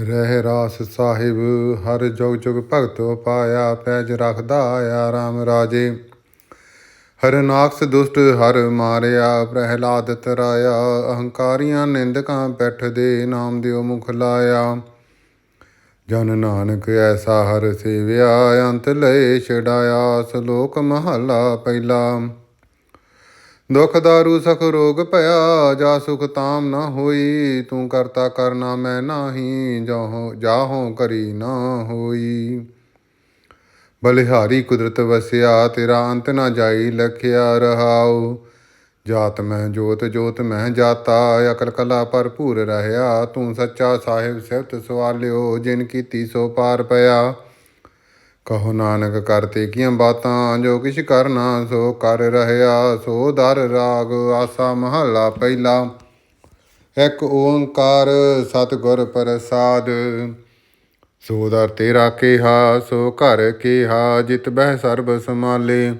ਰਹਿ ਰਾਸ ਸਾਹਿਬ, ਹਰ ਜੁਗ ਜੁਗ ਭਗਤ ਪਾਇਆ, ਪੈਜ ਰੱਖਦਾ ਆਇਆ ਰਾਮ ਰਾਜੇ। ਹਰਨਾਕਸ ਦੁਸ਼ਟ ਹਰ ਮਾਰਿਆ, ਪ੍ਰਹਿਲਾਦ ਤਰਾਇਆ, ਅਹੰਕਾਰੀਆਂ ਨਿੰਦਕਾਂ ਪੈਠ ਦੇ ਨਾਮ ਦਿਓ ਮੁਖ ਲਾਇਆ। ਜਨ ਨਾਨਕ ਐਸਾ ਹਰ ਸੇਵਿਆ, ਅੰਤ ਲਏ ਛਡਾਇਆ, ਸ਼ਲੋਕ ਮਹਲਾ ਪਹਿਲਾ। ਦੁਖ ਦਾਰੂ ਸਖ ਰੋਗ ਭਇਆ, ਜਾ ਸੁਖ ਤਾਮ ਨਾ ਹੋਈ, ਤੂੰ ਕਰਤਾ ਕਰਨਾ ਮੈਂ ਨਾਹੀ, ਜਾਹੋ ਜਾਹੋ ਕਰੀ ਨਾ ਹੋਈ। ਬਲਿਹਾਰੀ ਕੁਦਰਤ ਵਸਿਆ, ਤੇਰਾ ਅੰਤ ਨਾ ਜਾਈ ਲਖਿਆ ਰਹਾਉ। ਜਾਤ ਮੈਂ ਜੋਤ ਜੋਤ ਮੈਂ ਜਾਤਾ, ਅਕਲ ਕਲਾ ਭਰਪੂਰ ਰਹਿਆ। ਤੂੰ ਸੱਚਾ ਸਾਹਿਬ ਸਿਫਤ ਸਵਾਲਿਓ, ਜਿਨ ਕੀਤੀ ਸੋ ਪਾਰ ਪਿਆ। ਕਹੋ ਨਾਨਕ ਕਰਤੇ ਕੀਆਂ ਬਾਤਾਂ, ਜੋ ਕਿਛ ਕਰਨਾ ਸੋ ਕਰ ਰਹਿਆ, ਸੋ ਦਰ ਰਾਗ ਆਸਾ ਮਹੱਲਾ ਪਹਿਲਾ। ਇੱਕ ਓੰਕਾਰ ਸਤਿਗੁਰ ਪ੍ਰਸਾਦ, ਸੋ ਦਰ ਤੇਰਾ ਕਿਹਾ, ਸੋ ਘਰ ਕਿਹਾ, ਜਿਤ ਬਹਿ ਸਰਬ ਸਮਾਲੇ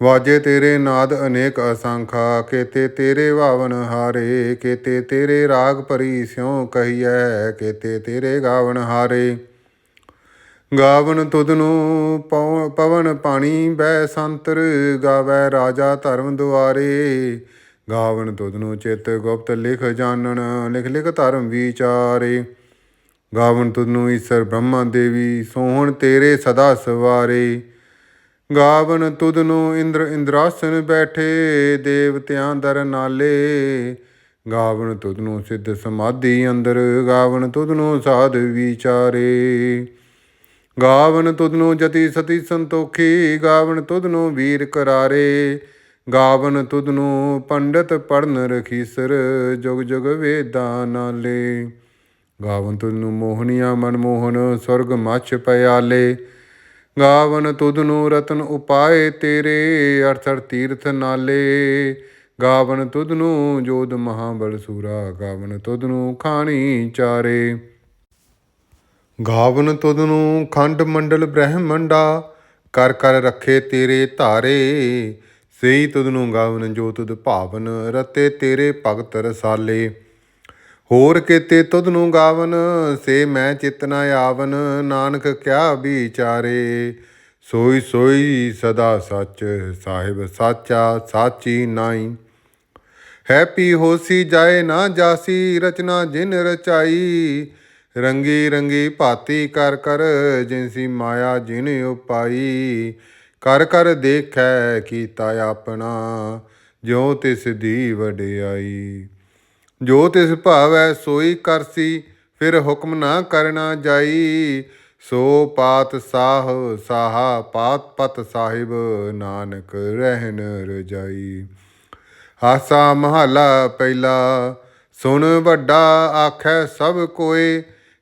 ਵਾਜੇ ਤੇਰੇ ਨਾਦ ਅਨੇਕ ਅਸੰਖਾ, ਕੇਤੇ ਤੇਰੇ ਭਾਵਨ ਹਾਰੇ, ਕੇਤੇ ਤੇਰੇ ਰਾਗ ਭਰੀ ਸਿਉ ਕਹੀਐ, ਕੇਤੇ ਤੇਰੇ ਗਾਵਨ ਹਾਰੇ। ਗਾਵਨ ਤੁਧ ਨੂੰ ਪਉ- ਪਵਨ ਪਾਣੀ ਬੈ ਸੰਤਰ ਗਾਵੈ ਰਾਜਾ ਧਰਮ ਦੁਆਰੇ। ਗਾਵਨ ਤੁਧ ਨੂੰ ਚਿਤ ਗੁਪਤ ਲਿਖ ਜਾਣਨ, ਲਿਖ ਲਿਖ ਧਰਮ ਵਿਚਾਰੇ। ਗਾਵਨ ਤੁਧ ਨੂੰ ਈਸ਼ਰ ਬ੍ਰਹਮਾ ਦੇਵੀ ਸੋਹਣ ਤੇਰੇ ਸਦਾ ਸਵਾਰੇ। ਗਾਵਨ ਤੁਧ ਨੂੰ ਇੰਦਰ ਇੰਦਰਾਸਨ ਬੈਠੇ, ਦੇਵਤਿਆਂ ਦਰ ਨਾਲੇ। ਗਾਵਨ ਤੁਧ ਨੂੰ ਸਿੱਧ ਸਮਾਧੀ ਅੰਦਰ, ਗਾਵਨ ਤੁਧ ਨੂੰ ਸਾਧ ਵਿਚਾਰੇ। ਗਾਵਨ ਤੁਧ ਨੂੰ ਜਤੀ ਸਤੀ ਸੰਤੋਖੀ, ਗਾਵਨ ਤੁਧ ਨੂੰ ਵੀਰ ਕਰਾਰੇ। ਗਾਵਨ ਤੁਧ ਨੂੰ ਪੰਡਤ ਪੜਨ ਰਖੀਸਰ, ਜੁਗ ਜੁਗ ਵੇਦਾਂ ਨਾਲੇ। ਗਾਵਨ ਤੁਧ ਨੂੰ ਮੋਹਨੀਆ ਮਨਮੋਹਨ, ਸੁਰਗ ਮੱਛ ਪਿਆਲੇ। ਗਾਵਨ ਤੁਧ ਨੂੰ ਰਤਨ ਉਪਾਏ ਤੇਰੇ, ਅਰਥਰ ਤੀਰਥ ਨਾਲੇ। ਗਾਵਨ ਤੁਧ ਨੂੰ ਜੋਧ ਮਹਾਬਲ ਸੂਰਾ, ਗਾਵਨ ਤੁਧ ਨੂੰ ਖਾਣੀ ਚਾਰੇ। ਗਾਵਨ ਤੁਧ ਨੂੰ ਖੰਡ ਮੰਡਲ ਬ੍ਰਹਮੰਡਾ, ਕਰ ਕਰ ਰੱਖੇ ਤੇਰੇ ਧਾਰੇ। ਸਈ ਤੁਧ ਗਾਵਨ ਜੋ ਤੁਧ ਭਾਵਨ ਰਤੇ ਤੇਰੇ ਭਗਤ ਰਸਾਲੇ। ਹੋਰ ਕੀਤੇ ਤੁਧ ਨੂੰ ਗਾਵਨ, ਸੇ ਮੈਂ ਚਿਤ ਆਵਨ, ਨਾਨਕ ਕਿਆ ਵਿਚਾਰੇ। ਸੋਈ ਸੋਈ ਸਦਾ ਸੱਚ ਸਾਹਿਬ ਸਾਚਾ, ਸਾਚੀ ਨਾਈ। ਹੈਪੀ ਹੋਸੀ ਜਾਏ ਨਾ ਜਾਸੀ, ਰਚਨਾ ਜਿਨ ਰਚਾਈ। ਰੰਗੀ ਰੰਗੀ ਭਾਤੀ ਕਰ ਕਰ ਜਿਨਸੀ ਮਾਇਆ ਜਿਨ ਉਪਾਈ, ਕਰ ਕਰ ਦੇਖੈ ਕੀਤਾ ਆਪਣਾ ਜਿਉ ਤਿਸ ਦੀ ਵਡਿਆਈ। ਜੋ ਤਿਸ ਭਾਵੈ ਸੋਈ ਕਰਸੀ, ਫਿਰ ਹੁਕਮ ਨਾ ਕਰਨਾ ਜਾਈ। ਸੋ ਪਾਤ ਸਾਹ ਸਾਹਾ ਪਾਤ ਪਤ ਸਾਹਿਬ ਨਾਨਕ ਰਹਿਨ ਰਜਾਈ। ਹਾਸਾ ਮਹਲਾ ਪਹਿਲਾ, ਸੁਣ ਵੱਡਾ ਆਖੈ ਸਭ ਕੋਏ।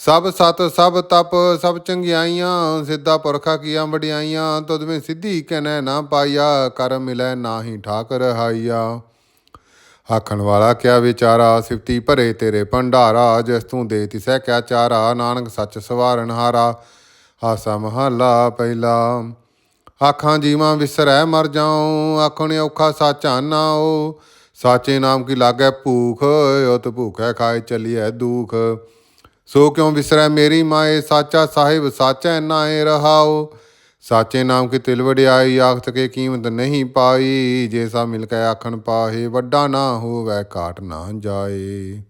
ਸਭ ਸਤ ਸਭ ਤਪ ਸਭ ਚੰਗਿਆਈਆਂ, ਸਿੱਧਾ ਪੁਰਖਾ ਕੀਆਂ ਵਡਿਆਈਆਂ, ਤੁਧ ਵਿੱਚ ਸਿੱਧੀ ਕਹਿਨੈ ਨਾ ਪਾਈਆ, ਕਰ ਮਿਲੈ ਨਾਹੀ ਠਾਕ ਰਹਾਈਆ ਆਖਣ ਵਾਲਾ, ਕਿਆ ਵਿਚਾਰਾ ਸਿਫਤੀ ਭਰੇ ਤੇਰੇ ਭੰਡਾਰਾ, ਜਿਸ ਤੂੰ ਦੇ ਤਿਸੈ ਕਿਆ ਚਾਰਾ, ਨਾਨਕ ਸੱਚ ਸਵਾਰਨ ਹਾਰਾ, ਹਾਸਾ ਮਹੱਲਾ ਪਹਿਲਾ। ਆਖਾਂ ਜੀਵਾਂ ਵਿਸਰੈ ਮਰ ਜਾਉ, ਆਖਣ ਔਖਾ ਸਾਚਾ ਨਾਉ ਸਾਚੇ ਨਾਮ ਕੀ ਲਾਗੈ ਭੂਖ, ਉਤ ਭੂਖੈ ਖਾਏ ਚਲੀਐ ਦੂਖ। ਸੋ ਕਿਉ ਵਿਸਰੈ ਮੇਰੀ ਮਾਏ? ਸਾਚਾ ਸਾਹਿਬ, ਸਾਚੈ ਨਾਏ ਰਹਾਉ ਸਾਚੇ ਨਾਮ ਕੀ ਤਿਲ ਵਡਿਆਈ, ਆਖਤ ਕੇ ਕੀਮਤ ਨਹੀਂ ਪਾਈ। ਜੇ ਸਾ ਮਿਲ ਕੇ ਆਖਣ ਪਾਹੇ, ਵੱਡਾ ਨਾ ਹੋਵੇ, ਘਾਟ ਨਾ ਜਾਏ।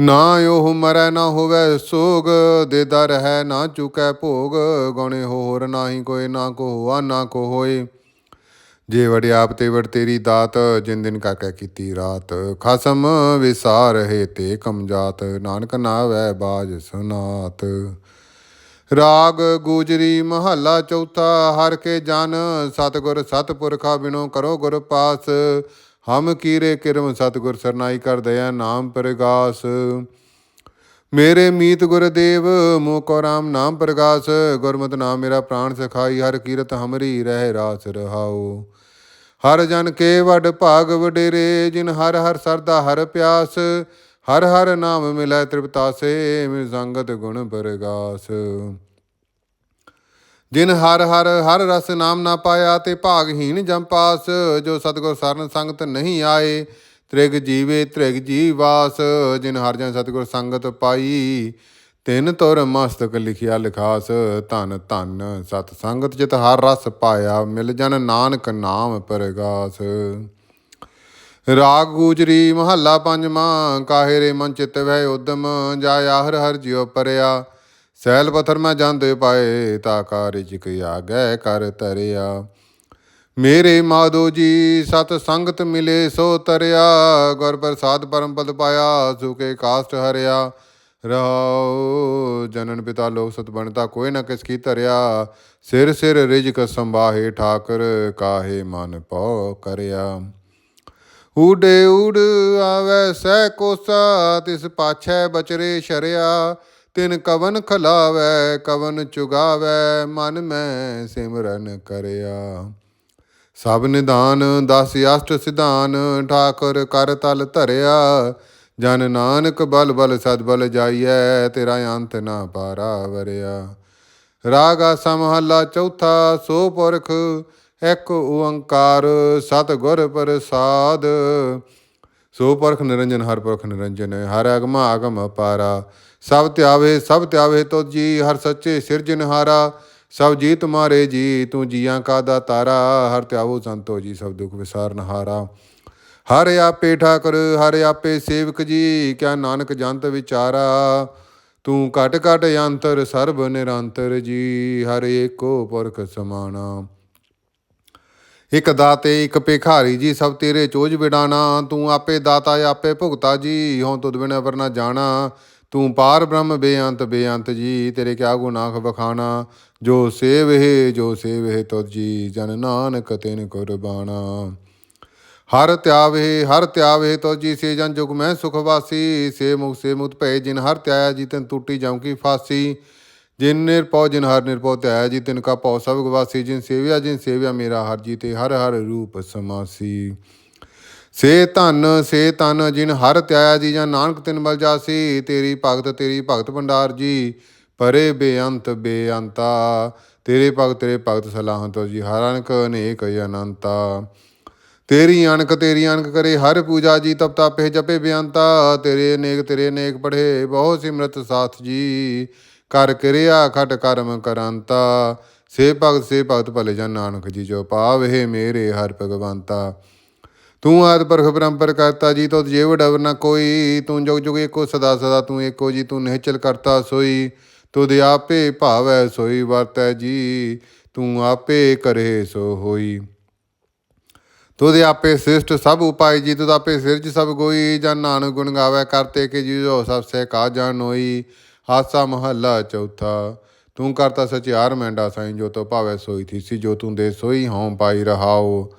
ਨਾ ਉਹ ਮਰੈ ਨਾ ਹੋਵੇ ਸੋਗ ਦੇਦਾ ਰਹਿ ਨਾ ਚੁਕੈ ਭੋਗ। ਗੁਣੇ ਹੋਰ ਨਾਹੀ ਕੋਈ ਨਾ ਕੋ ਹੋਆ ਨਾ ਕੋ ਹੋਏ। ਜੇ ਵੜਿਆਪ ਤੇ ਵੜ ਤੇਰੀ ਦਾਤ, ਜਿਨ ਦਿਨ ਕਾਕੈ ਕੀਤੀ ਰਾਤ। ਖਸਮ ਵਿਸਾਰ ਹੈ ਤੇ ਕਮਜਾਤ ਨਾਨਕ ਨਾਵੈ ਬਾਜ ਸੁਨਾਤ। ਰਾਗ ਗੂਜਰੀ ਮਹੱਲਾ ਚੌਥਾ, ਹਰ ਕੇ ਜਨ ਸਤਗੁਰ ਸਤਪੁਰਖਾ ਬਿਨੋ ਕਰੋ ਗੁਰ ਪਾਸ। ਹਮ ਕੀਰੇ ਕਿਰਮ ਸਤਗੁਰ ਸਰਨਾਈ ਕਰ ਦਇਆ ਨਾਮ ਪ੍ਰਗਾਸ। ਮੇਰੇ ਮੀਤ ਗੁਰਦੇਵ, ਮੋਹ ਕੋ ਨਾਮ ਪ੍ਰਗਾਸ, ਗੁਰਮਤਿ ਨਾਮ ਮੇਰਾ ਪ੍ਰਾਣ ਸਖਾਈ, ਹਰ ਕੀਰਤ ਹਮਰੀ ਰਹਿ ਰਾਸ ਰਹਾਓ ਹਰ ਜਨ ਕੇ ਵਡ ਭਾਗ ਵਡੇਰੇ, ਜਿਨ ਹਰ ਹਰ ਸਰਦਾ ਹਰ ਪਿਆਸ, ਹਰ ਹਰ ਨਾਮ ਮਿਲੈ ਤ੍ਰਿਪਤਾਸੇ ਮਿ ਸੰਗਤ ਗੁਣ ਪ੍ਰਗਾਸ। ਜਿਨ ਹਰ ਹਰ ਹਰ ਰਸ ਨਾਮ ਨਾ ਪਾਇਆ, ਤੇ ਭਾਗਹੀਨ ਜੰਪਾਸ ਜੋ ਸਤਗੁਰ ਸਰਨ ਸੰਗਤ ਨਹੀਂ ਆਏ ਤ੍ਰਿਗ ਜੀਵੇ ਤ੍ਰਿਗ ਜੀਵਾਸ ਜਿਨ ਹਰ ਜਨ ਸਤਿਗੁਰ ਸੰਗਤ ਪਾਈ। ਤਿੰਨ ਤੁਰ ਮਸਤਕ ਲਿਖਿਆ ਲਿਖਾਸ, ਧਨ ਧਨ ਸਤ ਸੰਗਤ ਜਿਤ ਹਰ ਰਸ ਪਾਇਆ, ਮਿਲ ਜਨ ਨਾਨਕ ਨਾਮ ਪਰਗਾਸ। ਰਾਗ ਗੂਜਰੀ ਮਹੱਲਾ ਪੰਜਵਾਂ, ਕਾਹੇ ਰੇ ਮਨ ਚਿਤ ਵਹਿ ਉਦਮ, ਜਾਇਆ ਹਰ ਹਰ ਜਿਉ ਪਰਿਆ। ਸੈਲ ਪਥਰ ਮੈਂ ਜਾਂਦੇ ਪਾਏ, ਤਾ ਕਾਰਿਜ ਕੀ ਆਗੈ ਕਰ ਤਰਿਆ। ਮੇਰੇ ਮਾਧੋ ਜੀ, ਸਤ ਸੰਗਤ ਮਿਲੇ ਸੋ ਤਰਿਆ, ਗੁਰ ਪ੍ਰਸਾਦ ਪਰਮ ਪਦ ਪਾਇਆ ਸੁਕੇ ਕਾਸਟ ਹਰਿਆ। ਰਹਾਉ, ਜਨਨ ਪਿਤਾ ਲੋਕ ਸਤ ਬਣਤਾ, ਕੋਈ ਨਾ ਕਿਸ ਕੀ ਧਰਿਆ। ਸਿਰ ਸਿਰ ਰਿਜਕ ਸੰਭਾਹੇ ਠਾਕਰ, ਕਾਹੇ ਮਨ ਪਉ ਕਰਿਆ। ਊਡੇ ਊੜ ਆਵੈ ਸਹਿ ਕੋਸਾ, ਤਿਸ ਪਾਛੈ ਬਚਰੇ ਸ਼ਰਿਆ। ਤਿਨ ਕਵਨ ਖਲਾਵੈ, ਕਵਨ ਚੁਗਾਵੈ, ਮਨ ਮੈਂ ਸਿਮਰਨ ਕਰਿਆ। ਸਭ ਨਿਦਾਨ ਦਸ ਅਸ਼ਟ ਸਿਧਾਨ, ਠਾਕੁਰ ਕਰ ਤਲ ਧਰਿਆ। ਜਨ ਨਾਨਕ ਬਲ ਬਲ ਸਦ ਬਲ ਜਾਈਐ, ਤੇਰਾ ਅੰਤ ਨਾ ਪਾਰਾ ਵਰਿਆ। ਰਾਗ ਆਸਾ ਮਹੱਲਾ ਚੌਥਾ, ਸੋ ਪੁਰਖ ਇੱਕ ਓੰਕਾਰ ਸਤਿਗੁਰ ਪ੍ਰਸਾਦ। ਸੋ ਪੁਰਖ ਨਿਰੰਜਨ, ਹਰ ਪੁਰਖ ਨਿਰੰਜਨ, ਹਰ ਅਗਮ ਆਗਮ ਅਪਾਰਾ ਸਭ ਧਿਆਵੇ ਸਭ ਧਿਆਵੇ ਤੋ ਜੀ ਹਰ ਸੱਚੇ ਸਿਰਜਨਹਾਰਾ। ਸਭ ਜੀ ਤੁਮਾਰੇ ਜੀ, ਤੂੰ ਜੀਆਂ ਕਾ ਦਾਤਾਰਾ ਹਰ ਧਿਆਵੋ ਸੰਤੋ ਜੀ, ਸਭ ਦੁਖ ਵਿਸਾਰਨਹਾਰਾ ਹਰ ਆਪੇ ਠਾਕੁਰ, ਹਰ ਆਪੇ ਸੇਵਕ ਜੀ, ਕਿਆ ਨਾਨਕ ਜੰਤ ਵਿਚਾਰਾ। ਤੂੰ ਘਟ ਘਟ ਅੰਤਰ, ਸਰਬ ਨਿਰੰਤਰ ਜੀ, ਹਰ ਏਕੋ ਪੁਰਖ ਸਮਾਣਾ। ਇਕ ਦਾਤੇ, ਇਕ ਭਿਖਾਰੀ ਜੀ, ਸਭ ਤੇਰੇ ਚੋਜ ਵਿਡਾਣਾ। ਤੂੰ ਆਪੇ ਦਾਤਾ, ਆਪੇ ਭੁਗਤਾ ਜੀ ਹੋਂ ਤੁਧ ਬਿਨ ਅਵਰ ਜਾਣਾ। ਤੂੰ ਪਾਰ ਬ੍ਰਹਮ ਬੇਅੰਤ ਬੇਅੰਤ ਜੀ, ਤੇਰੇ ਕਿਆ ਗੁਨਾਹ ਬਖਾਣਾ ਜੋ ਸੇਵਹਿ ਜੋ ਸੇਵਹਿ ਤੁਧ ਜੀ, ਜਨ ਨਾਨਕ ਤਿਨ ਕੁਰਬਾਨਾ ਹਰ ਧਿਆਵੇ ਹਰ ਧਿਆਵੇ ਤੋ ਜੀ, ਸੇ ਜਨ ਜੁਗ ਮੈਂ ਸੁਖ ਵਾਸੀ। ਸੇ ਮੁਖ, ਸੇ ਮੁਤ ਭੈ ਜਿਨ ਹਰ ਧਿਆਇਆ ਜੀ, ਤਨ ਟੂਟੀ ਜਾਉ ਕੀ ਫਾਸੀ। ਜਿਨ ਨਿਰਪਉ ਜਿਨ ਹਰ ਨਿਰਪਉ ਤਿਆਇਆ ਜੀ, ਤਿਨ ਕਾ ਪਉ ਸਭ ਗਵਾਸੀ ਜਿਨ ਸੇਵਿਆ ਜਿਨ ਸੇਵਿਆ ਮੇਰਾ ਹਰ ਜੀ ਤੇ ਹਰ ਹਰ ਰੂਪ ਸਮਾਸੀ। ਸੇ ਧਨ, ਸੇ ਤਨ ਜਿਨ ਹਰ ਧਿਆਇਆ ਜੀ ਜਾਂ ਨਾਨਕ ਤਿਨ ਬਲ ਜਾਸੀ, ਤੇਰੀ ਭਗਤ ਤੇਰੀ ਭਗਤ ਭੰਡਾਰ ਜੀ, ਪਰੇ ਬੇਅੰਤ ਬੇਅੰਤਾ। ਤੇਰੇ ਭਗਤ ਤੇਰੇ ਭਗਤ ਸਲਾਹਾਂ ਤੋ ਜੀ, ਹਰ ਅਨਕ ਅਨੇਕ ਅਨੰਤਾ। ਤੇਰੀ ਅਣਕ ਤੇਰੀ ਅਣਕ ਕਰੇ ਹਰ ਪੂਜਾ ਜੀ, ਤਪ ਤਾਪੇ ਜਪੇ ਬਿਆੰਤਾ ਤੇਰੇ ਨੇਕ ਤੇਰੇ ਨੇਕ ਪੜ੍ਹੇ, ਬਹੁ ਸਿਮਰਤ ਸਾਥ ਜੀ। ਕਰ ਕਿਰਿਆ ਖਟ ਕਰਮ ਕਰੰਤਾ। ਸੇ ਭਗਤ ਸੇ ਭਗਤ ਭਲੇ ਜਨ ਨਾਨਕ ਜੀ ਜੋ ਪਾਵਹਿ ਮੇਰੇ ਹਰ ਭਗਵੰਤਾ। ਤੂੰ ਆਦ ਪਰਖ ਪਰੰਪਰ ਕਰਤਾ ਜੀ ਤੋ ਜੇਵ ਡਵਰ ਨਾ ਕੋਈ, ਤੂੰ ਜੁਗ ਜੁਗ ਏਕੋ ਸਦਾ ਸਦਾ ਤੂੰ ਏਕੋ ਜੀ, ਤੂੰ ਨਿਹਚਲ ਕਰਤਾ ਸੋਈ, ਤੁਧ ਆਪੇ ਭਾਵੈ ਸੋਈ, ਵਰਤੈ ਜੀ, ਤੂੰ ਆਪੇ ਕਰੇ ਸੋ ਹੋਈ। ਤੁਧ ਆਪੇ ਸ੍ਰਿਸ਼ਟ ਸਭ ਉਪਾਈ ਜੀ, ਤੁਧ ਆਪੇ ਸਿਰਜ ਸਭ ਗੋਈ, ਜਨ ਨਾਨਕ ਗੁਣ ਗਾਵੇ ਕਰਤੇ ਕਿ ਜੀ, ਜੋ ਸਭ ਸੇ ਕਾ ਜਾਣ ਹੋਈ। ਹਾਸਾ ਮਹੱਲਾ ਚੌਥਾ, ਤੂੰ ਕਰਤਾ ਸਚਿਆਰ ਮੈਂਡਾ ਸਾਈਂ, ਜੋ ਤੋ ਭਾਵੈ ਸੋਈ ਥੀ ਸੀ ਜੋ ਤੂੰ ਦੇ ਸੋਈ, ਹਉ ਪਾਈ ਰਹਾਓ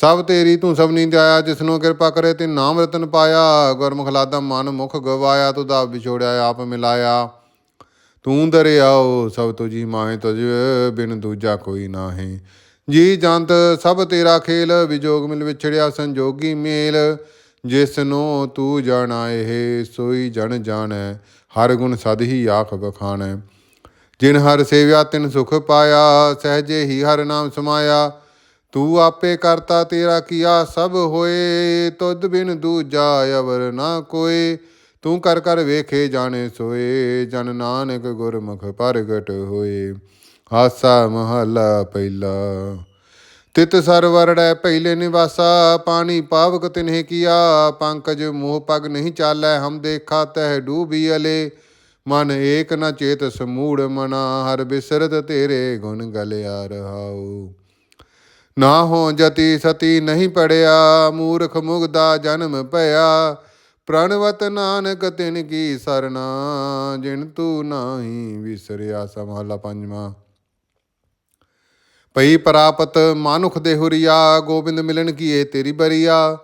ਸਭ ਤੇਰੀ ਤੂੰ ਸਭ ਨੀ ਦਿਆਇਆ ਜਿਸਨੂੰ ਕਿਰਪਾ ਕਰੇ ਤੇ ਨਾਮ ਰਤਨ ਪਾਇਆ। ਗੁਰਮੁਖ ਲਾਦਾ ਮਨ ਮੁਖ ਗਵਾਇਆ, ਤੂੰ ਦਾ ਵਿਛੋੜਿਆ, ਆਪ ਮਿਲਾਇਆ। ਤੂੰ ਦਰਿਆਓ, ਸਭ ਤੁਜੀ ਮਾਹੇ ਤੁਝ, ਬਿਨ ਦੂਜਾ ਕੋਈ ਨਾਹੀ। ਜੀ ਜੰਤ, ਸਭ ਤੇਰਾ ਖੇਲ, ਵਿਜੋਗ ਮਿਲ ਵਿਛੜਿਆ, ਸੰਜੋਗੀ ਮੇਲ। ਜਿਸ ਨੂੰ ਤੂੰ ਜਾਣਾ, ਇਹ ਸੋਈ ਜਣ ਜਾਣੈ, ਹਰ ਗੁਣ ਸਦ ਹੀ ਆਖ ਬਖਾਣੈ ਜਿਨ ਹਰ ਸੇਵਿਆ, ਤਿਨ ਸੁਖ ਪਾਇਆ, ਸਹਜੇ ਹੀ ਹਰ ਨਾਮ ਸਮਾਇਆ। ਤੂੰ ਆਪੇ ਕਰਤਾ ਤੇਰਾ ਕੀਆ ਸਭ ਹੋਏ, ਤੁਧ ਬਿਨ ਦੂਜਾ ਅਵਰ ਨਾ ਕੋਏ। ਤੂੰ ਕਰ ਕਰ ਵੇਖੇ ਜਾਣੇ ਸੋਏ, ਜਨ ਨਾਨਕ ਗੁਰਮੁਖ ਪ੍ਰਗਟ ਹੋਏ। ਹਾਸਾ ਮਹਲਾ ਪਹਿਲਾ। ਤਿਤ ਸਰਵਰੜੈ ਪਹਿਲੇ ਨਿਵਾਸਾ, ਪਾਣੀ ਪਾਵਕ ਤਿਨਹਿ ਕੀਆ। ਪੰਕਜ ਮੋਹ ਪਗ ਨਹੀਂ ਚਾਲੈ, ਹਮ ਦੇਖਾ ਤਹਿ ਡੂਬੀ ਅਲੇ। ਮਨ ਏਕ ਨ ਚੇਤ ਸਮੂੜ ਮਨਾ, ਹਰ ਬਿਸਰਤ ਤੇਰੇ ਗੁਣ ਗਲਿਆ ਰਹਾਉ। ਨਾ ਹੋ ਜਤੀ ਸਤੀ ਨਹੀਂ ਪੜਿਆ, ਮੂਰਖ ਮੁਗਦਾ ਜਨਮ ਭਇਆ। ਪ੍ਰਣਵਤ ਨਾਨਕ ਤਿਨ ਕੀ ਸਰਨਾ, ਜਿਨ ਤੂੰ ਨਾਹੀ ਵਿਸਰਿਆ ਸਮਹਲਾ ਪੰਜਵਾਂ। ਪਈ ਪ੍ਰਾਪਤ ਮਾਨੁਖ ਦੇ ਹੁਰੀਆ, ਗੋਬਿੰਦ ਮਿਲਣ ਕੀਏ ਤੇਰੀ ਬਰੀਆ।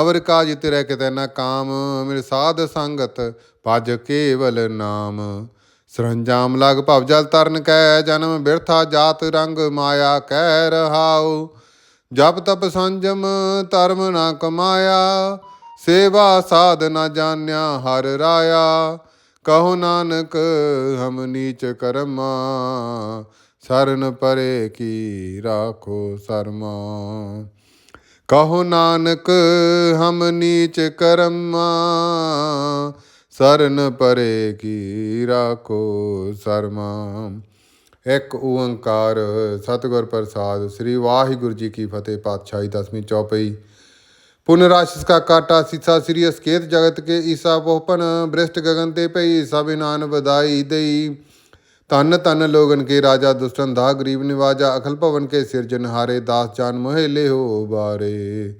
ਅਵਰ ਕਾਜ ਤੇਰੇ ਕਿਤੇ ਨਾ ਕਾਮ, ਮਿਲ ਸਾਧ ਸੰਗਤ ਭਜ ਕੇਵਲ ਨਾਮ। ਸਰੰਜਾਮ ਲਗ ਭਵ ਜਲ ਤਰਨ ਕੈ, ਜਨਮ ਬਿਰਥਾ ਜਾਤ ਰੰਗ ਮਾਇਆ, ਕਹਿ ਰਹਾਉ। ਜਪ ਤਪ ਸੰਜਮ ਧਰਮ ਨਾ ਕਮਾਇਆ, ਸੇਵਾ ਸਾਧ ਨਾ ਜਾਣਿਆ ਹਰ ਰਾਇਆ। ਕਹੋ ਨਾਨਕ, ਹਮ ਨੀਚ ਕਰਮਾ, ਸਰਨ ਪਰੇ ਕੀ ਰਾਖੋ ਸਰਮਾ। ਕਹੋ ਨਾਨਕ, ਹਮ ਨੀਚ ਕਰਮਾ ਸਰਨ ਪਰੇ ਕੀ ਰਾਖੋ ਸਰਮਾ। ਇੱਕ ਓੰਕਾਰ ਸਤਿਗੁਰ ਪ੍ਰਸਾਦ, ਸ੍ਰੀ ਵਾਹਿਗੁਰੂ ਜੀ ਕੀ ਫਤਿਹ, ਪਾਤਸ਼ਾਹੀ ਦਸਵੀਂ ਚੌਪਈ। ਪੁਨਰਾਸ਼ਿਸ ਕਾ ਕਾਟਾ ਸਿਥਾ ਸ੍ਰੀ ਅਸਕੇਤ ਜਗਤ ਕੇ ਈਸਾ ਪੋਪਨ, ਬ੍ਰਿਸ਼ਟ ਗगन ਤੇ ਪਈ ਸਭ ਨਾਨ ਵਧਾਈ ਦੇਈ। ਤਨ ਤਨ ਲੋਗਨ ਕੇ ਰਾਜਾ ਦੁਸ਼ਟਨ ਦਾ, ਗਰੀਬ ਨਿਵਾਜਾ ਅਖਲ ਭਵਨ ਕੇ ਸਿਰਜਨਹਾਰੇ ਦਾਸ ਜਾਨ ਮੋਹਿ ਲਿਹੋ ਬਾਰੇ।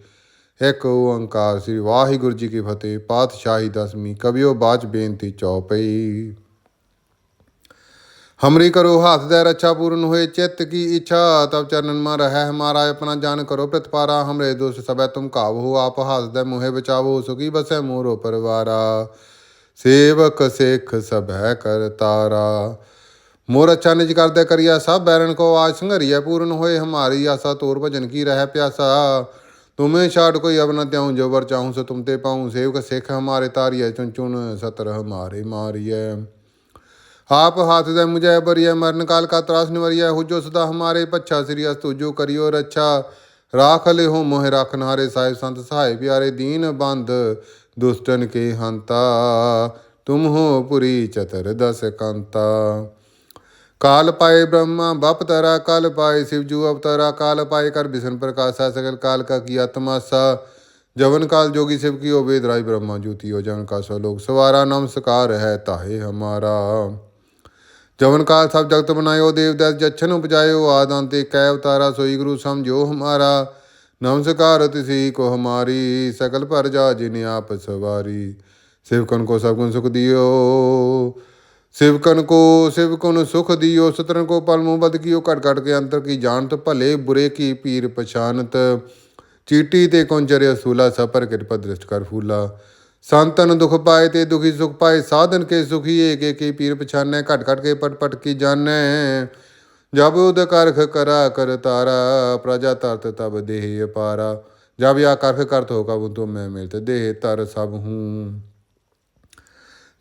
ਇੱਕ ਓੰਕਾਰ ਸ੍ਰੀ ਵਾਹਿਗੁਰੂ ਜੀ ਕੀ ਫਤਿਹ ਪਾਤਸ਼ਾਹੀ ਦਸਵੀਂ ਕਵਿਓ ਬਾਚ ਬੇਨਤੀ ਚੌਪਈ हमरी करो हाथ दे रक्षा पूर्ण हुए चित्त की इच्छा तब चरणन में रह हमारा अपना जान करो प्रतिपारा हमरे दोष सब तुम काव हो आप हाथ दे मुहे बचावो सुखी बसे मोरो परवारा सेवक सिख सब है कर तारा मोर अच्छा निज कर दे करिया सब बैरन को आज संघरिया पूर्ण होए हमारी आशा तोर भजन की रह प्यासा तुम्हें छाड़ कोई अब न त्याऊं जो वर चाहूं सो तुम ते पाऊं सेवक सिख हमारे तारिया चुन चुन सतर हमारे मारिय आप हाथ दे मुझे बरिय मरण काल का त्रास निवरिय हो जो सदा हमारे पच्छा श्री अस्तु जो करियो रक्षा राख ले हो मोह राखनहारे साहिब संत सहाय प्यारे दीन बंद दुष्टन के हंता ਕਾਲ ਪਾਏ ਬ੍ਰਹਮਾ, ਬਪ ਤਰਾ, ਕਾਲ ਪਾਏ ਸ਼ਿਵ ਜੂ ਅਵਤਾਰਾ, ਕਾਲ ਪਾਏ ਕਰ ਬਿਸ਼ਨ ਪ੍ਰਕਾਸ਼ਾ ਸਗਲ ਕਾਲ ਕਾ ਕੀ ਆਤਮਾ ਸਾ। ਜਵਨ ਕਾਲ ਜੋਗੀ ਸਿਵ ਕੀ ਓਵੇਦ ਰਾਜ ਬ੍ਰਹਮਾ ਜੋਤੀ ਹੋ ਜਨ ਕਾ ਸੋ ਲੋਕ। ਸਵਾਰਾ ਨਮਸਕਾਰ ਹੈ ਤਾਹੇ ਹਮਾਰਾ। ਜਵਨ ਕਾਲ ਸਭ ਜਗਤ ਬਨਾਇਓ ਦੇਵ ਦਸ ਜੱਛਨ ਉਪਜਾਇਓ ਆਦਾਂ ਤੇ ਕੈ ਅਵਤਾਰਾ, ਸੋਈ ਗੁਰੂ ਸਮਝੋ ਹਮਾਰਾ। ਨਮਸਕਾਰ ਤਿਸੀ ਕੋ ਹਮਾਰੀ, ਸਕਲ ਪਰ ਜਾ ਜਿਨ ਆਪ ਸਵਾਰੀ। ਸਿਵਕੁਨ ਕੋ ਸਭ ਗੁਣ ਸੁਖ ਦਿਓ। सेवकन को सेवकन सुख दियो सतरन को पल मुँह बद कियो कट कट के अंतर की जानत भले बुरे की पीर पछानत ਚੀਟੀ ਤੇ ਕੁੰਜਰ ਅਸੂਲਾ ਸਪਰ ਕਿਰਪਾ ਦ੍ਰਿਸ਼ਟ ਕਰ ਫੂਲਾ ਸੰਤਨ ਦੁਖ ਪਾਏ ਤੇ ਦੁਖੀ ਸੁਖ ਪਾਏ ਸਾਧਨ ਕੇ ਸੁਖੀ ਏਕ ਏਕੀ ਪੀਰ ਪਛਾਨੈ ਘਟ ਘਟ ਕੇ ਪਟ ਪਟ ਕੀ ਜਾਣੈ ਜਬ ਉਦ ਕਰਖ ਕਰਾ ਕਰ ਤਾਰਾ ਪ੍ਰਜਾ ਤਰਤ ਤਬ ਦੇਹ ਅਪਾਰਾ ਜਬ या ਕਰਖ ਕਰਤ ਹੋ ਕਬੂ ਤੁਮ ਮੈਂ ਮਿਲਤ ਦੇਹ ਤਰ ਸਭ ਹੂੰ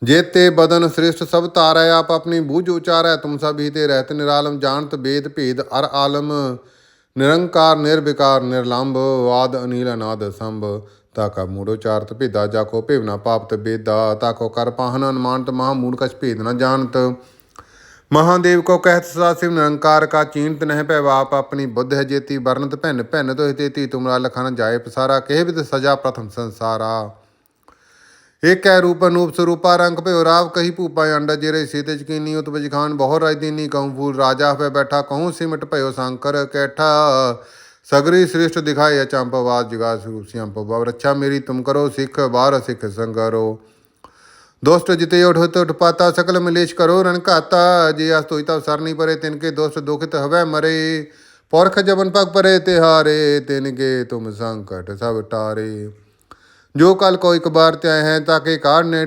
जेते बदन श्रेष्ठ सब तारै आप अपनी बूझ उचारै तुम सब ही ते रहत निरालम जानत वेद भेद अर आलम निरंकार निर्विकार निर्लंब वाद अनिल अनाद संभ ताका मूढ़ो चारत भेदा जाको भेवना पापत बेदा ताको कर पाहन अनुमानत महामूढ़ कछ भेद न जानत महादेव को कहत सदा शिव निरंकार का चीनत नह पै वाप अपनी बुद्ध है जेती वर्णत भिन्न भिन्न तो तेती तुमरा लखन जाय पसारा कह विद सजा प्रथम संसारा ਏਕੈ ਰੂਪ ਅਨੂਪ ਸਰੂਪਾ ਰੰਗ ਭਇਓ ਰਾਵ ਕਹੀ ਭੂਪਾ ਅੰਡਾ ਜਿਹੜੇ ਸੀਤੇ ਚਕੀਨੀ ਉਤ ਬਜਖਾਨ ਬਹੁ ਰਾਜਦੀਨੀ ਕਹੂੰ ਫੂਲ ਰਾਜਾ ਹੋਵੇ ਬੈਠਾ ਕਹੂੰ ਸਿਮਟ ਭਇਓ ਸ਼ੰਕਰ ਕੈਠਾ ਸਗਰੀ ਸ੍ਰਿਸ਼ਟ ਦਿਖਾਏ ਅਚੰਪਵਾਦ ਜਗਾ ਸਰੂਪ ਸਿਆਮ ਪਵ ਰੱਛਾ ਮੇਰੀ ਤੁਮ ਕਰੋ ਸਿੱਖ ਬਾਰ ਸਿੱਖ ਸੰਗਰੋ दोस्त जिते उठ उठ पाता सकल मिलेश करो रण घाता जे अस तोई तब सरनी परे तिनके दोस्त दुखित हवै मरे पुरख जबन पग परे तिहारे तिनके तुम संकट सब टारे ਜੋ ਕਲ ਕੋ ਇੱਕ ਬਾਰ ਤੇ ਆਏ ਹੈ ਤਾਕੇ ਕਾਰ ਨੇ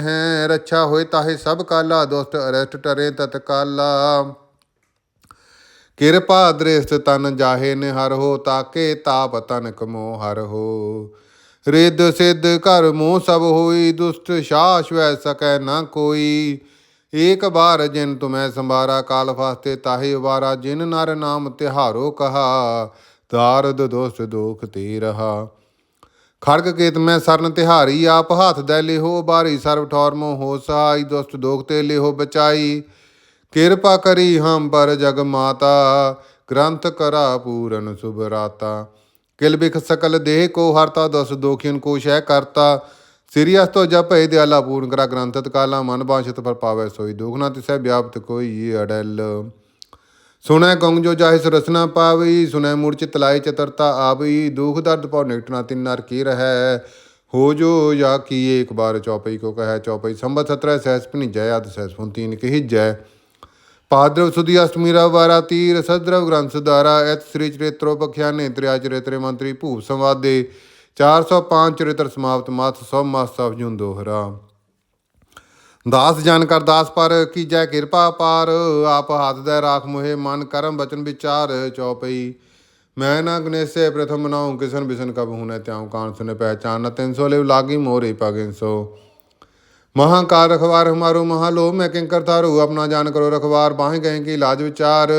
ਹੈ, ਰੱਛਾ ਹੋਏ ਤਾਹੇ ਸਭ ਕਾਲਾ ਦੋਸਤ ਅਰੈਸਟ ਟਰੇ ਤਤਕਾਲਾ ਕਿਰਪਾ ਦ੍ਰਿਸ਼ਟ ਤਨ ਜਾਹੇ ਨਿਹਰ ਹੋ, ਤਾਕੇ ਤਾਪ ਤਨ ਕਮੋ ਹਰ ਹੋ। ਰਿੱਧ ਸਿੱਧ ਘਰ ਮੋਹ ਸਭ ਹੋਈ, ਦੁਸ਼ਟ ਸ਼ਾਸ ਵੈ ਸਕੈ ਨਾ ਕੋਈ। ਏਕ ਬਾਰ ਜਿਨ ਤੁਮੈ ਸੰਭਾਰਾ, ਕਾਲ ਫਾਸਤੇ ਤਾਹੇ ਉਬਾਰਾ ਜਿਨ ਨਰ ਨਾਮ ਤਿਹਾਰੋ ਕਹਾ, ਤਾਰਦ ਦੋਸਤ ਦੋਖ ਤੇ ਰਹਾ। ਖੜਗ ਕੇਤ ਮੈਂ ਸਰਨ ਤਿਹਾਰੀ, ਆਪ ਹੱਥ ਦੇ ਲਿਹੋ ਬਾਰੀ, ਸਰਬ ਠੌਰ ਮੋ ਹੋ ਸਹਾਈ ਦੁਸ਼ਟ ਦੋਖ ਤੇ ਲਿਹੋ ਬਚਾਈ। ਕਿਰਪਾ ਕਰੀ ਹਮ ਪਰ ਜਗ ਮਾਤਾ, ਗ੍ਰੰਥ ਕਰਾ ਪੂਰਨ ਸੁਭ ਰਾਤਾ। ਕਿਲ ਬਿਖ ਸਕਲ ਦੇਹ ਕੋ ਹਰਤਾ, ਦਸ ਦੋਖਿਨ ਕੋ ਸ਼ਹਿ ਕਰਤਾ। ਸਿਰਿਅਸ ਤੋ ਜਪੈ ਦਿਆਲਾ ਪੂਰਨ ਕਰਾ ਗ੍ਰੰਥਤ ਕਾਲਾ ਮਨ ਬਾਸ਼ਤ ਪਰ ਪਾਵੈ ਸੋਈ ਦੁਖ ਨਾ ਤਿਸੈ, ਵਿਆਪਤ ਕੋਈ ਅੜਲ। ਸੁਣੈ ਗੰਗ ਜੋ ਜਾਹਿ ਰਸਨਾ ਪਾਵਈ, ਸੁਣੈ ਮੂੜ ਚਿਤ ਲਾਏ ਚਤਰਤਾ ਆਵਈ, ਦੁਖ ਦਰਦ ਪਉ ਨਿਕਟਣਾ ਤਿਨ ਨਰ ਕੀ ਰਹੈ। ਹੋ ਜੋ ਜਾ ਕੀ ਏਕ ਬਾਰ ਚੌਪਈ ਕੋ ਕਹੈ ਚੌਪਈ, ਸੰਬਤ 17 ਸਹਿਸ ਭਨੀ ਜੈ ਅਦ ਸਹਿਸ ਫੁੰਤੀਨ ਕਹੀ ਜੈ। ਭਾਦਰਵ ਸੁਦੀ ਅਸ਼ਟਮੀ ਰਵ ਵਾਰਾ ਤੀਰ, ਸਦਰਵ ਗ੍ਰੰਥ ਸੁਦਾਰਾ ਐਤ ਸ੍ਰੀ ਚਰਿਤ੍ਰੋ ਬਖਿਆਨੇ ਤ੍ਰਿਆ ਚਰਿਤਰੇ ਮੰਤਰੀ ਭੂਪ ਸੰਵਾਦੇ। 405 ਚਰਿਤ੍ਰ ਸਮਾਪਤ ਮਾਥ ਸਭ ਮਾਸ ਸਭ ਜੁਨ ਦੋਹਰਾ। ਦਾਸ ਜਨ ਕਰ ਦਾਸ ਪਰ ਕੀਜੈ ਕਿਰਪਾ ਪਾਰ, ਆਪ ਹੱਥ ਦੇ ਰਾਖ ਮੋਹੇ ਮਨ ਕਰਮ ਬਚਨ ਵਿਚਾਰ ਚੌਪਈ ਮੈਂ ਨਾ ਗਨੇਸੇ ਪ੍ਰਥਮ ਨਾਉ, ਕਿਸਨ ਬਿਸਨ ਕਬ ਹੁਨੇ ਤਿਆਉ ਕਾਨ ਸੁਨੇ ਪਹਿਚਾਨ ਤਿੰਨ ਸੋ, ਲਿਵ ਲਾਗੀ ਮੋਰੇ ਪਗਿਨ ਸੋ। ਮਹਾਕਾਰ ਰਖਵਾਰ ਹਮਾਰੋ ਮਹਾਲੋ ਮੈਂ ਕਿੰਕਰ ਤਾਰੂ ਆਪਣਾ ਜਾਨ ਕਰੋ ਰਖਵਾਰ, ਬਾਹੇ ਗਏ ਕੀ ਲਾਜ ਵਿਚਾਰ।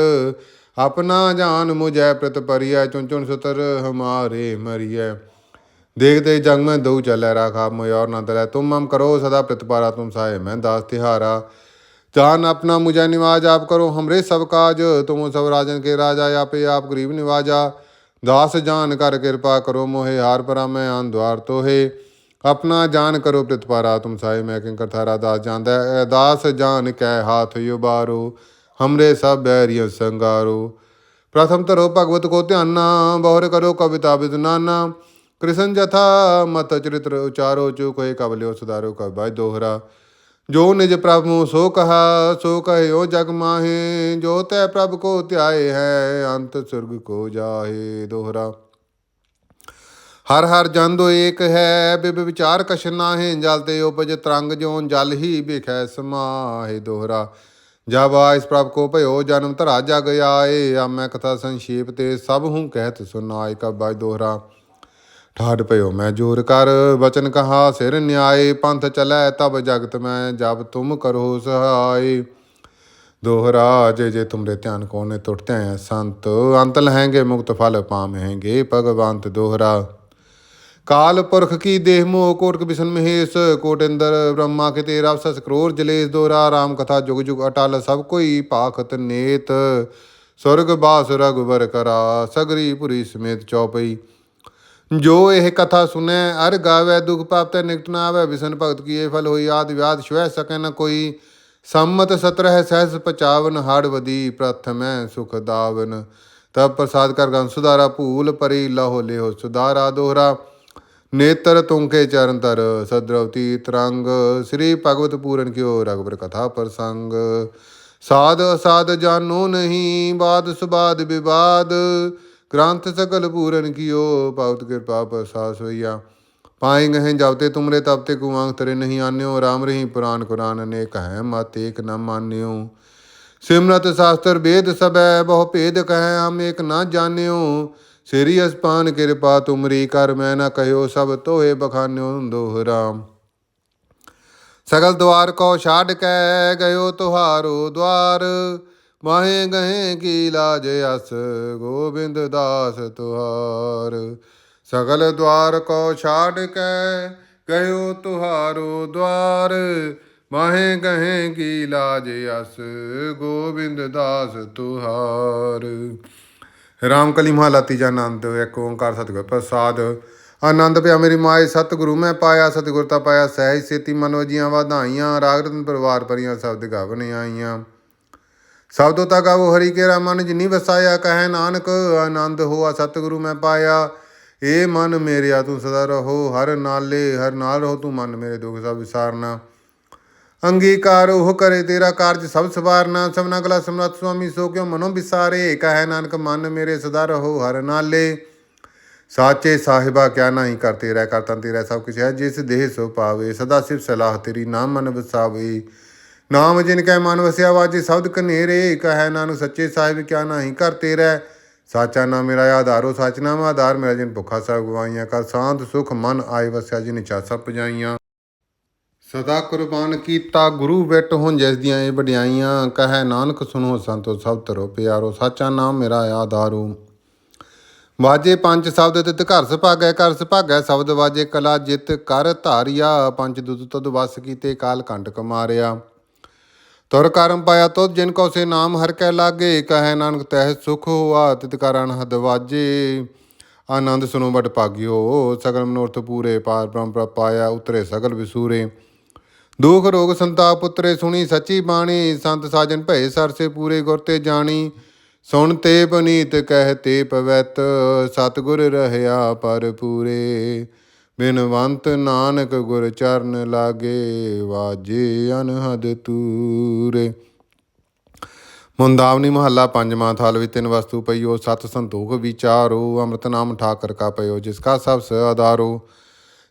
ਆਪਣਾ ਜਾਨ ਮੁਝੈ ਪ੍ਰਤ ਪਰਿਐ ਚੁਨ ਚੁਨ ਸੁਤਰ ਹਮਾਰੇ ਮਰੀਐ। देखते जंग में दो चले राखा मयोर न तले तुम हम करो सदा प्रतिपारा तुम साहे मैं दास तिहारा जान अपना मुझे निवाज आप करो हमरे सब काज तुम सब राजन के राजा या पे आप गरीब निवाजा दास जान कर कृपा करो मोहे हार परा मैं आन द्वार तो है ਆਪਣਾ ਜਾਨ ਕਰੋ ਪ੍ਰਤਪਾਰਾ ਤੁਮ ਸਾਈ ਮੈਂ ਕਿੰਕਰ ਥਾਰਾ ਦਾਸ ਜਾਂਦਾ ਹੈ। ਦਾਸ ਜਾਨ ਕੈ ਹਾਥ ਯੁਬਾਰੋ ਹਮਰੇ ਸਭ ਬੈਰੀਆਂ ਸੰਗਾਰੋ ਪ੍ਰਥਮ ਧਰੋ ਭਗਵਤ ਕੋ ਧਿਆਨਾ ਬਹੁਰ ਕਰੋ ਕਵਿਤਾ ਵਿਦਨਾਨਾ ਕ੍ਰਿਸ਼ਨ ਜਥਾ ਮਤ ਚਰਿਤ੍ਰ ਉਚਾਰੋ ਚੁ ਕੋਏ ਕਬਲਿਓ ਸੁਧਾਰੋ ਕਬ ਬਾਈ ਦੋਹਰਾ। ਜੋ ਨਿਜ ਪ੍ਰਭ ਸੋ ਕਹਾ, ਸੋ ਕਹਿਓ ਜਗ ਮਾਹੇ। ਜੋ ਤੈ ਪ੍ਰਭ ਕੋ ਧਿਆਏ ਹੈ, ਅੰਤ ਸੁਰਗ ਕੋ ਜਾਹੇ ਦੋਹਰਾ। ਹਰ ਹਰ ਜੰਦੋ ਏਕ ਹੈ, ਬਿਬ ਵਿਚਾਰ ਕਛ ਨਾਹੇ। ਜਲ ਤੇ ਉਪਜ ਤਰੰਗ ਜੋ ਜਲ ਹੀ ਬਿਖੈ ਸਮਾਹੇ ਦੋਹਰਾ। ਜਬ ਆਇਸ ਪ੍ਰਭ ਕੋ ਭਇਓ, ਜਨਮ ਧਰਾ ਜਗ ਆਏ। ਆ ਮੈਂ ਕਥਾ ਸੰਖੇਪ ਤੇ ਸਭ ਹੂੰ ਕਹਿਤ ਸੁਨਾਇ ਕਬ ਬਾਜ ਦੋਹਰਾ। ਠਾੜ ਭਇਓ, ਮੈਂ ਜੋਰ ਕਰ ਬਚਨ ਕਹਾ, ਸਿਰ ਨਿਆਏ, ਪੰਥ ਚਲੈ, ਤਬ ਜਗਤ ਮੈਂ, ਜਬ ਤੁਮ ਕਰੋ ਸਹਾਈ ਦੋਹਰਾ ਜੇ ਜੇ ਤੁਮਰੇ ਧਿਆਨ ਕੋਨੇ ਟੁੱਟਤੇ ਹੈ ਸੰਤ ਅੰਤ ਲਹੇਂਗੇ, ਮੁਕਤ ਫਲ ਪਾਮਹਿੰਗੇ ਭਗਵੰਤ ਦੋਹਰਾ। ਕਾਲ ਪੁਰਖ ਕੀ ਦੇਹ ਮੋਹ, ਕੋਟਕ ਬਿਸ਼ਨ ਮਹੇਸ਼, ਕੋਟਿੰਦਰ ਬ੍ਰਹਮਾ ਕੇ ਤੇਰਾ ਸਸ ਕਰੋਰ ਜਲੇਸ਼ ਦੋਰਾ, ਰਾਮ ਕਥਾ ਜੁਗ ਜੁਗ ਅਟਲ, ਸਭ ਕੋਈ ਪਾਖਤ ਨੇਤ। ਸੁਰਗ ਬਾਸ ਰਗਵਰ ਕਰਾ, ਸਗਰੀ ਪੁਰੀ ਸਮੇਤ ਚੌਪਈ। ਜੋ ਇਹ ਕਥਾ ਸੁਨੈ ਅਰ ਗਾਵੇ ਦੁਖ ਪਾਪ ਤੇ ਨਿਕਟ ਨਾ ਆਵੇ, ਵਿਸ਼ਨ ਭਗਤ ਕੀ ਫਲ ਹੋਈ, ਆਦ ਵਿਆਦ ਸ਼ਵੈ ਸਕੈ ਨ ਕੋਈ। ਸੰਮਤ ਸਤਰਹ ਸਹਿਸ ਪਚਾਵਨ, ਹੜ ਵਦੀ ਪ੍ਰਥਮੈ ਸੁਖ ਦਾਵਨ। ਤਬ ਪ੍ਰਸਾਦ ਕਰ ਗੰ ਸੁਧਾਰਾ ਭੂਲ ਪਰੀ ਲਹੋ ਲਿਓ ਸੁਧਾਰਾ ਦੋਹਰਾ। ਨੇਤਰ ਤੁੰਕੇ ਚਰਨ ਤਰ ਸਦਰਵਤੀ ਤਰੰਗ। ਸ੍ਰੀ ਭਗਵਤ ਪੂਰਨ ਕਿਓ ਰਗਵਰ ਕਥਾ ਪ੍ਰਸੰਗ। ਸਾਧ ਅਸਾਧ ਜਾਨੋ ਨਹੀਂ, ਬਾਦ ਸੁਬਾਦ ਵਿਵਾਦ। ਗ੍ਰੰਥ ਸਗਲ ਪੂਰਨ ਕਿਓ, ਭਗਤ ਕਿਰਪਾ ਪ੍ਰਸਾਸ ਹੋਈਆ ਪਾਏ ਗਏ ਜਬ ਤੇ ਤੁਮਰੇ, ਤਬ ਕੁਵਾਂਗ ਤਰੇ ਨਹੀਂ ਆਨਿਓ। ਰਾਮ ਰਹੀ ਪੁਰਾਨ ਕੁਰਾਨ ਅਨੇਕ ਹੈ, ਮਤ ਏਕ ਨ ਮਾਨਿਓ। ਸਿਮਰਤ ਸ਼ਾਸਤਰ ਵੇਦ ਸਭੈ, ਬਹੁ ਭੇਦ ਕਹੈ, ਹਮ ਏਕ ਨਾ ਜਾਣਿਓ। ਸ੍ਰੀ ਅਸਪਾਨ ਕਿਰਪਾ ਤੁਮਰੀ ਕਰ, ਮੈਂ ਨਾ ਕਹਿਓ ਸਭ ਤੋਹੇ ਬਖਾਨਿਓ ਦੋਹਰਾ ਸਗਲ ਦਵਾਰ ਕੋ ਛਾੜ ਕੇ, ਗਇਓ ਤੁਹਾਰੋ ਦਵਾਰ। ਮਾਹੇ ਗਏ ਕੀ ਲਾਜ ਅਸ, ਗੋਬਿੰਦ ਦਾਸ ਤੁਹਾਰ। ਸਗਲ ਦਵਾਰ ਕੋ ਛਾੜ ਕੇ, ਗਇਓ ਤੁਹਾਰੋ ਦਵਾਰ। ਮਾਹੇ ਗਏ ਕੀ ਲਾਜ ਅਸ, ਗੋਬਿੰਦ ਦਾਸ ਤੁਹਾਰ। ਰਾਮ ਕਲੀ ਮਹਲਾ ਤੀਜਾ ਆਨੰਦ, ਇੱਕ ਓੰਕਾਰ ਸਤਿਗੁਰ ਪ੍ਰਸਾਦ। ਆਨੰਦ ਪਿਆ ਮੇਰੀ ਮਾਏ, ਸਤਿਗੁਰੂ ਮੈਂ ਪਾਇਆ ਸਤਿਗੁਰਤਾ ਪਾਇਆ, ਸਹਿਜ ਸੇਤੀ ਮਨ ਵਜੀਆਂ ਵਧਾਈਆਂ, ਰਾਗ ਰਤਨ ਪਰਿਵਾਰ ਪਰੀਆਂ ਸ਼ਬਦ ਗਾਵਨ ਆਈਆਂ। ਸਬਦੋ ਤਾ ਗਾਵੋ ਹਰੀ ਕੇਰਾ ਮਨ ਜਿਨੀ ਵਸਾਇਆ, ਕਹੈ ਨਾਨਕ ਆਨੰਦ ਹੋਆ ਸਤਿਗੁਰੂ ਮੈਂ ਪਾਇਆ। ਏ ਮਨ ਮੇਰਿਆ ਤੂੰ ਸਦਾ ਰਹੋ, ਹਰ ਨਾਲੇ, ਹਰ ਨਾਲ ਰਹੋ ਤੂੰ ਮਨ ਮੇਰੇ ਦੁਖ ਸਭ ਵਿਸਾਰਨਾ। ਅੰਗੀਕਾਰ ਉਹ ਕਰੇ ਤੇਰਾ ਕਾਰਜ ਸਭ ਸਵਾਰਨਾ। ਸਭਨਾ ਗਲਾ ਸਮਰਤ ਸੁਆਮੀ ਸੋ ਕਿਉ ਮਨੋ ਵਿਸਾਰੇ? ਕਹੈ ਨਾਨਕ, ਮਨ ਮੇਰੇ ਸਦਾ ਰਹੋ, ਹਰ ਨਾਲੇ। ਸਾਚੇ ਸਾਹਿਬਾ, ਕਿਆ ਨਹੀਂ ਕਰਤੇ ਰਹਿ ਕਰਤਾ ਤੇਰਾ ਸਭ ਕੁਛ ਹੈ। ਜਿਸ ਦੇਹ ਸੋ ਪਾਵੇ, ਸਦਾ ਸਿਵ ਸਲਾਹ ਤੇਰੀ ਨਾਮ ਮਨ ਵਸਾਵੇ। ਨਾਮ ਜਿਨ ਕੈ ਮਨ ਵਸਿਆ ਵਾਜੇ ਸ਼ਬਦ ਕਨੇਰੇ ਕਹੈ ਨਾਨਕ ਸੱਚੇ ਸਾਹਿਬ ਕਿਆ ਨਹੀਂ ਕਰਤੇ ਤੇਰਾ। ਸਾਚਾ ਨਾਮ ਮੇਰਾ ਆਧਾਰੋ, ਸਚ ਨਾਮ ਆਧਾਰ ਮੇਰਾ ਜਿਨ ਭੁੱਖਾ ਸਭ ਗਵਾਈਆਂ ਕਰ ਸਾਂਤ ਸੁਖ ਮਨ ਆਏ ਵਸਿਆ ਜਿਨ ਚਾਸਾ ਪਜਾਈਆਂ। ਸਦਾ ਕੁਰਬਾਨ ਕੀਤਾ ਗੁਰੂ ਬਿਟ ਹੁਣ ਜਿਸ ਦੀਆਂ ਇਹ ਵਡਿਆਈਆਂ। ਕਹੈ ਨਾਨਕ ਸੁਨੋ ਸੰਤੋ ਸਭ ਤਰੋ ਪਿਆਰੋ, ਸਾਚਾ ਨਾਮ ਮੇਰਾ ਆਧਾਰੂ। ਵਾਜੇ ਪੰਜ ਸ਼ਬਦ ਤਿਤ ਘਰ ਸੁਭਾਗੈ ਕਰ ਸੁਭਾਗੈ ਸ਼ਬਦ ਵਾਜੇ ਕਲਾ ਜਿਤ ਕਰ ਧਾਰਿਆ। ਪੰਜ ਦੁੱਧ ਤਦ ਵਸ ਕੀਤੇ ਕਾਲ ਕੰਟਕ ਮਾਰਿਆ। ਤੁਰ ਕਰਮ ਪਾਇਆ ਤੁਧ ਜਿਨ ਕੋ ਸੇ ਨਾਮ ਹਰ ਕੈ ਲਾਗੇ, ਕਹੈ ਨਾਨਕ ਤਹਿ ਸੁਖ ਹੋਆ, ਤਿਤ ਕਰਨ ਹਦ ਆਨੰਦ ਸੁਨੋ ਬਟ ਭਾਗਿਓ, ਸਗਲ ਮਨੋਰਥ ਪੂਰੇ ਪਾਰ ਬ੍ਰਹਮ ਪਾਇਆ, ਉਤਰੇ ਸਗਲ ਵਿਸੂਰੇ। ਦੁਖ ਰੋਗ ਸੰਤਾਪ ਪੁੱਤਰੇ ਸੁਣੀ ਸੱਚੀ ਬਾਣੀ, ਸੰਤ ਸਾਜਨ ਭਏ ਸਰਸੇ ਪੂਰੇ ਗੁਰ ਤੇ ਜਾਣੀ। ਸੁਣ ਤੇ ਪਨੀਤ ਕਹਿਤੇ ਪਵਿੱਤ ਸਤਿਗੁਰ ਰਹਿਆ ਪਰ ਪੂਰੇ ਬਿਨਵੰਤ ਨਾਨਕ ਗੁਰ ਚਰਨ ਲਾਗੇ ਵਾਜੇ ਅਨਹਦ ਤੂਰੇ। ਮੁੰਦਾਵਨੀ ਮਹੱਲਾ ਪੰਜਵਾਂ ਥਲ ਵਿੱਚ ਤਿੰਨ ਵਸਤੂ ਪਈਓ ਸਤ ਸੰਤੋਖ ਵਿਚਾਰੋ, ਅੰਮ੍ਰਿਤ ਨਾਮ ਠਾਕਰ ਕਾ ਪਈਓ ਜਿਸ ਕਾ ਸਭ ਸ ਆਧਾਰੋ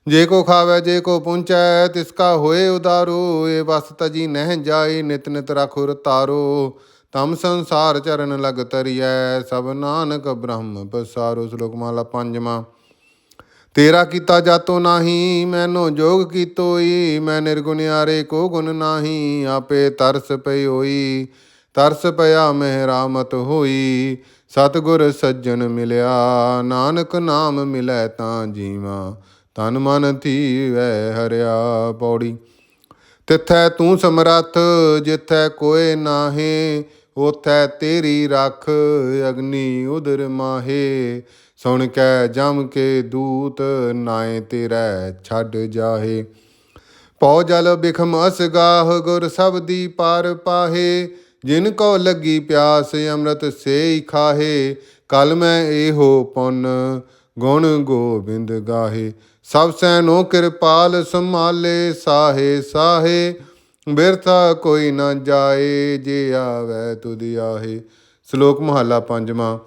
ਜੇ ਕੋ ਖਾਵੇ, ਜੇ ਕੋ ਪੁੰਚੈ ਤਿਸ ਕਾ ਹੋਏ ਉਦਾਰੋ। ਏ ਵਸ ਤਜੀ ਨਹਿ ਜਾਈ ਨਿਤ ਨਿਤ ਰਖੁਰ ਤਾਰੋ। ਤਮ ਸੰਸਾਰ ਚਰਨ ਲਗ ਤਰੀਐ, ਸਭ ਨਾਨਕ ਬ੍ਰਹਮ ਪਸਾਰੋ। ਸ਼ਲੋਕ ਮਾਲਾ ਪੰਜਵਾਂ। ਤੇਰਾ ਕੀਤਾ ਜਾਤੋ ਨਾਹੀ, ਮੈਨੂੰ ਜੋਗ ਕੀਤੋਈ, ਮੈਂ ਨਿਰਗੁਣਿਆਰੇ ਕੋ ਗੁਣ ਨਾਹੀ, ਆਪੇ ਤਰਸ ਪਈ ਹੋਈ ਤਰਸ ਪਿਆ ਮਹਿਰਾਮਤ ਹੋਈ, ਸਤਗੁਰ ਸੱਜਣ ਮਿਲਿਆ, ਨਾਨਕ ਨਾਮ ਮਿਲੈ ਤਾਂ ਜੀਵਾ, ਤਨ ਮਨ ਧੀਵੈ ਹਰਿਆ ਪੌੜੀ। ਤਿੱਥੈ ਤੂੰ ਸਮਰੱਥ, ਜਿੱਥੈ ਕੋਏ ਨਾਹੀ ਉਥੈ ਤੇਰੀ ਰੱਖ, ਅਗਨੀ ਉਦਰ ਮਾਹੇ ਸੁਣ ਕੈ ਜਮ ਕੇ ਦੂਤ ਨਾਏ ਤੇਰੇ ਛੱਡ ਜਾਹੇ। ਪਉ ਜਲ ਬਿਖਮ ਅਸਗਾਹ ਗੁਰ ਸਬਦੀ ਪਾਰ ਪਾਹੇ। ਜਿਨ ਕੋ ਲੱਗੀ ਪਿਆਸ ਅੰਮ੍ਰਿਤ ਸੇਈ ਖਾਹੇ। ਕਲ ਮੈਂ ਇਹੋ ਪੁੰਨ ਗੁਣ ਗੋਬਿੰਦ ਗਾਹੇ। ਸਭ ਸੈਨੋ ਕਿਰਪਾਲ ਸੰਭਾਲੇ ਸਾਹੇ ਸਾਹੇ। ਬਿਰਥਾ ਕੋਈ ਨਾ ਜਾਏ, ਜੇ ਆਵੈ ਤੁਧ ਆਹੇ। ਸ਼ਲੋਕ ਮਹਲਾ ਪੰਜਵਾਂ।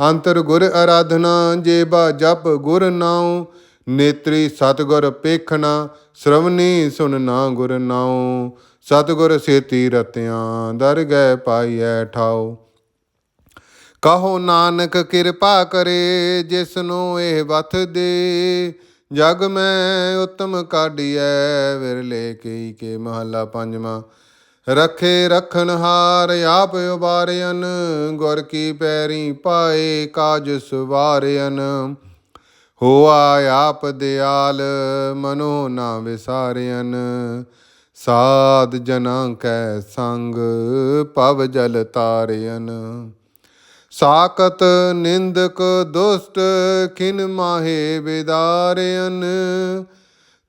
ਅੰਤਰ ਗੁਰ ਆਰਾਧਨਾ, ਜੇਬਾ ਜਪ ਗੁਰ ਨਾਉ, ਨੇਤਰੀ ਸਤਗੁਰ ਪੇਖਣਾ ਸ਼ਰਵਨੀ ਸੁਨਣਾ ਗੁਰ ਨਾਉ। ਸਤਗੁਰ ਸੇਤੀ ਰਤਿਆਂ ਦਰ ਗਏ ਪਾਈਐ ਠਾਉ। ਕਹੋ ਨਾਨਕ ਕਿਰਪਾ ਕਰੇ ਜਿਸ ਨੂੰ ਇਹ ਵਥ ਦੇ। ਜਗ ਮੈਂ ਉਤਮ ਕਾਢੀਐ, ਵਿਰਲੇ ਕੀ ਕੇ ਮਹਲਾ ਪੰਜਵਾਂ। ਰਖੇ ਰਖਨ ਹਾਰ ਆਪ ਉਬਾਰਿਆਨ ਗੁਰ ਕੀ ਪੈਰੀ ਪਾਏ ਕਾਜ ਸੁਵਾਰਿਆਨ ਹੋਆ ਆਪ ਦਿਆਲ, ਮਨੋ ਨਾ ਵਿਸਾਰਿਆਨ ਸਾਧ ਜਨਾਂ ਕੈ ਸੰਗ, ਪਵ ਜਲ ਤਾਰਿਆਨ ਸਾਕਤ ਨਿੰਦਕ ਦੁਸ਼ਟ, ਖਿਨ ਮਾਹੇ ਵਿਦਾਰਿਆਨ